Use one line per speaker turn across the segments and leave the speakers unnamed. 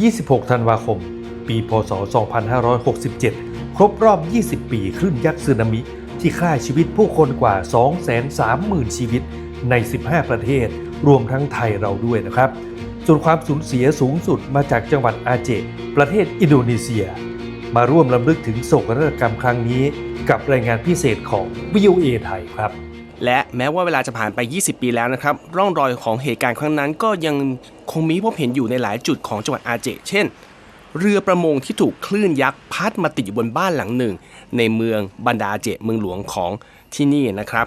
26 ธันวาคม ปีพศ 2567 ครบรอบ 20 ปีคลื่นยักษ์สึนามิ ที่ฆ่าชีวิตผู้คนกว่า 230,000 ชีวิตใน 15 ประเทศ รวมทั้งไทยเราด้วยนะครับ ส่วนความสูญเสียสูงสุดมาจากจังหวัดอาเจ ประเทศอินโดนีเซีย มาร่วมลำลึกถึงโศกนาฏกรรมครั้งนี้ กับรายงานพิเศษของ VOA ไทยครับ
และแม้ว่าเวลาจะผ่านไป 20 ปีแล้วนะครับ ร่องรอยของเหตุการณ์ครั้งนั้น ก็ยังคงมีพบเห็นอยู่ในหลายจุดของจังหวัดอาเจ เช่น เรือประมงที่ถูกคลื่นยักษ์พัดมาติดอยู่บนบ้านหลังหนึ่ง ในเมืองบันดาอาเจเมืองหลวงของที่นี่นะครับ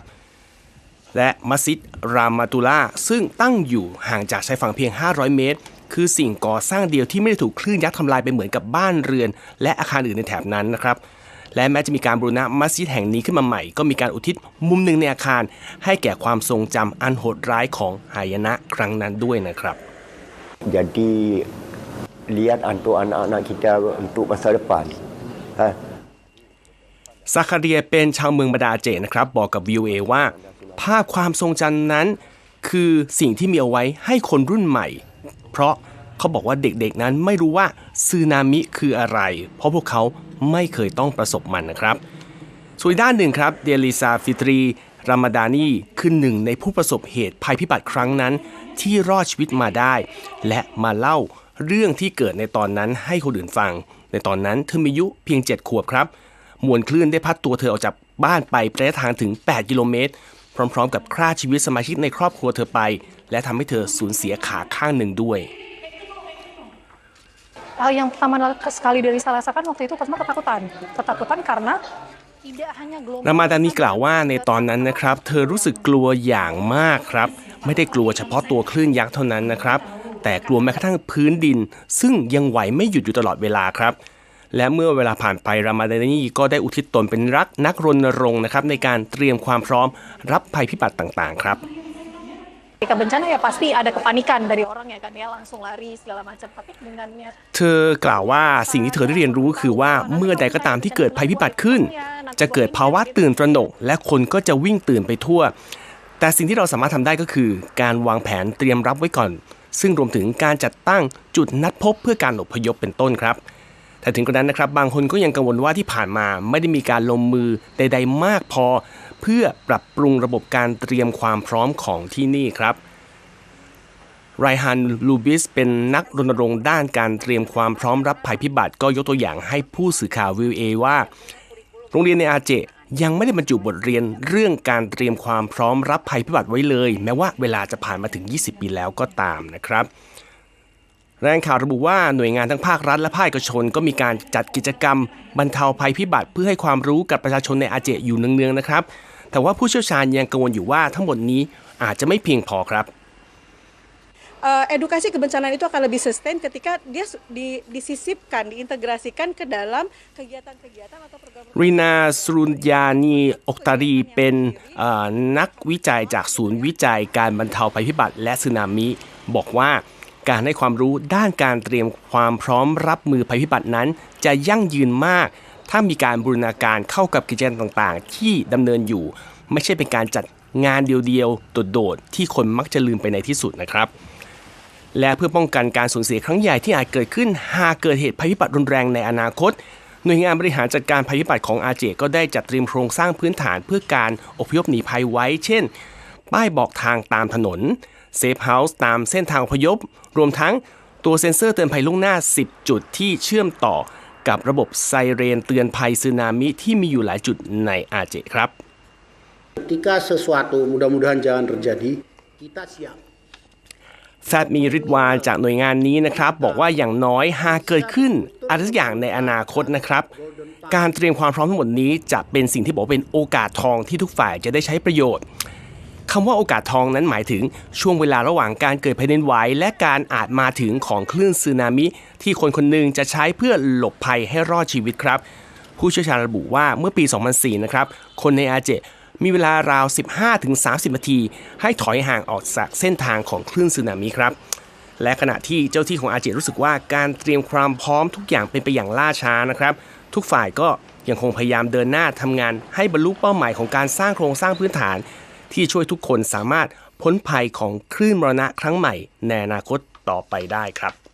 และมัสยิดรามาตุลาซึ่งตั้งอยู่ห่างจากชายฝั่งเพียง 500 เมตร คือสิ่งก่อสร้างเดียวที่ไม่ได้ถูกคลื่นยักษ์ทำลายไปเหมือนกับบ้านเรือน และอาคารอื่นในแถบนั้นนะครับ และแม้จะมีการบูรณะมัสยิดแห่งนี้ขึ้นมาใหม่ ก็มีการอุทิศมุมหนึ่งในอาคาร ให้แก่ความทรงจำอันโหดร้ายของหายนะครั้งนั้นด้วยนะครับ
Jadi lihat untuk anak-anak kita untuk masa depan. Ha?
ซาคาเรียเป็นชาวเมืองบาดาเจนะครับบอกกับ VOA ว่า ภาพความทรงจำนั้น คือสิ่งที่มีเอาไว้ให้คนรุ่นใหม่ เพราะ เขาบอกว่าเด็กๆนั้นไม่รู้ว่าซึนามิคืออะไร เพราะพวกเขาไม่เคยต้องประสบมันนะครับส่วนด้านหนึ่งครับเดลิซาฟิตรีรามดานีคือหนึ่งในผู้ประสบเหตุภัยพิบัติครั้งนั้น ที่รอดชีวิตมาได้ และมาเล่าเรื่องที่เกิดในตอนนั้นให้คนอื่นฟัง ในตอนนั้นเธอมีอายุเพียง 7 ขวบครับ มวลคลื่นได้พัดตัวเธอออกจากบ้านไประยะทางถึง 8 กิโลเมตร พร้อม ๆ กับฆ่าชีวิตสมาชิกในครอบครัวเธอไป และทำให้เธอสูญเสียขาข้างหนึ่งด้วย
Hal yang pertama sekali dari saya rasakan waktu itu pertama ketakutan. Ketakutan karena tidak hanya
รา
gelombang
มาดานีกล่าวว่าในตอนนั้นนะครับ เธอรู้สึกกลัวอย่างมากครับ ไม่ได้กลัวเฉพาะตัวคลื่นยักษ์เท่านั้นนะครับ แต่กลัวแม้กระทั่งพื้นดิน ซึ่งยังไหวไม่หยุดอยู่ตลอดเวลาครับ และเมื่อเวลาผ่านไปรามาดานีก็ได้อุทิศตนเป็นรักนักรณรงค์นะครับในการเตรียมความพร้อมรับภัยพิบัติต่างๆ ครับ
ketika bencana ya pasti ada kepanikan dari orang ya kan ya langsung lari segala macam. Tapi dengan niat
เธอกล่าวว่าสิ่งที่เธอได้เรียนรู้คือว่าเมื่อใดก็ตามที่เกิดภัยพิบัติขึ้น จะเกิดภาวะตื่นตระหนก และคนก็จะวิ่งตื่นไปทั่ว แต่สิ่งที่เราสามารถทำได้ก็คือ การวางแผนเตรียมรับไว้ก่อน ซึ่งรวมถึงการจัดตั้งจุดนัดพบเพื่อการอพยพเป็นต้นครับ แต่ถึงกระนั้นนะครับ บางคนก็ยังกังวลว่าที่ผ่านมาไม่ได้มีการลงมือใด ๆ มากพอ เพื่อปรับปรุงระบบการเตรียมความพร้อมของที่นี่ครับไรฮันลูบิสเป็นนักรณรงค์ด้านการเตรียมความพร้อมรับภัยพิบัติก็ยกตัวอย่างให้ผู้สื่อข่าววิวเอว่า โรงเรียนในอาเจยังไม่ได้บรรจุบทเรียนเรื่องการเตรียมความพร้อมรับภัยพิบัติไว้เลย แม้ว่าเวลาจะผ่านมาถึง 20 ปีแล้วก็ตามนะครับ รายงานข่าวระบุว่าหน่วยงานทั้งภาครัฐและภาคเอกชน ก็มีการจัดกิจกรรม บรรเทาภัยพิบัติเพื่อให้ความรู้กับประชาชนในอาเจอยู่เนืองๆนะครับ แต่ว่าผู้เชี่ยวชาญยังกังวลอยู่ว่าทั้งหมดนี้อาจจะไม่เพียงพอครับ
Eh, edukasi kebencanaan itu akan lebih sustain ketika dia su- di- disisipkan, diintegrasikan ke dalam kegiatan-kegiatan atau program
รีนาสรุนยานีอกตารีเป็นเอ่อนักวิจัยจากศูนย์วิจัยการบรรเทาภัยพิบัติและสึนามิ บอกว่า การให้ความรู้ด้านการเตรียมความพร้อมรับมือภัยพิบัตินั้น จะยั่งยืนมาก ถ้ามีการบูรณาการเข้ากับกิจกรรมต่างๆ ที่ดำเนินอยู่ ไม่ใช่เป็นการจัดงานเดียวๆโดดๆที่คนมักจะลืมไปในที่สุดนะครับและเพื่อป้องกันการสูญเสียครั้งใหญ่ที่อาจเกิดขึ้น หากเกิดเหตุภัยพิบัติรุนแรงในอนาคต หน่วยงานบริหารจัดการภัยพิบัติของอาเจก็ได้จัดเตรียมโครงสร้างพื้นฐานเพื่อการอพยพหนีภัยไว้ เช่น ป้ายบอกทางตามถนนเซฟเฮาส์ตามเส้นทางอพยพ รวมทั้งตัวเซ็นเซอร์เตือนภัยล่วงหน้า 10 จุดที่เชื่อมต่อกับระบบไซเรนเตือนภัยสึนามิที่มีอยู่หลายจุดในอาเจครับ
Ketika sesuatu mudah-mudahan jangan terjadi, kita siap.
แฟดมีริดวานจากหน่วยงานนี้นะครับ บอกว่าอย่างน้อยหากเกิดขึ้นอะไรสักอย่างในอนาคตนะครับ การเตรียมความพร้อมทั้งหมดนี้จะเป็นสิ่งที่บอกว่าเป็นโอกาสทองที่ทุกฝ่ายจะได้ใช้ประโยชน์ คำว่าโอกาสทองนั้นหมายถึงช่วงเวลาระหว่างการเกิดแผ่นดินไหวและการอาจมาถึงของคลื่นสึนามิ ที่คนคนหนึ่งจะใช้เพื่อหลบภัยให้รอดชีวิตครับ ผู้เชี่ยวชาญระบุว่าเมื่อปี 2004 นะครับคนในอาเจมีเวลาราว 15-30 นาที ให้ถอยห่างออกจากเส้นทางของคลื่นสึนามิครับและขณะที่เจ้าที่ของอาเจรู้สึกว่าการเตรียมความพร้อมทุกอย่างเป็นไปอย่างล่าช้านะครับ ทุกฝ่ายก็ยังคงพยายามเดินหน้าทำงานให้บรรลุเป้าหมายของการสร้างโครงสร้างพื้นฐาน ที่ช่วยทุกคนสามารถพ้นภัยของคลื่นมรณะครั้งใหม่ในอนาคตต่อไปได้ครับ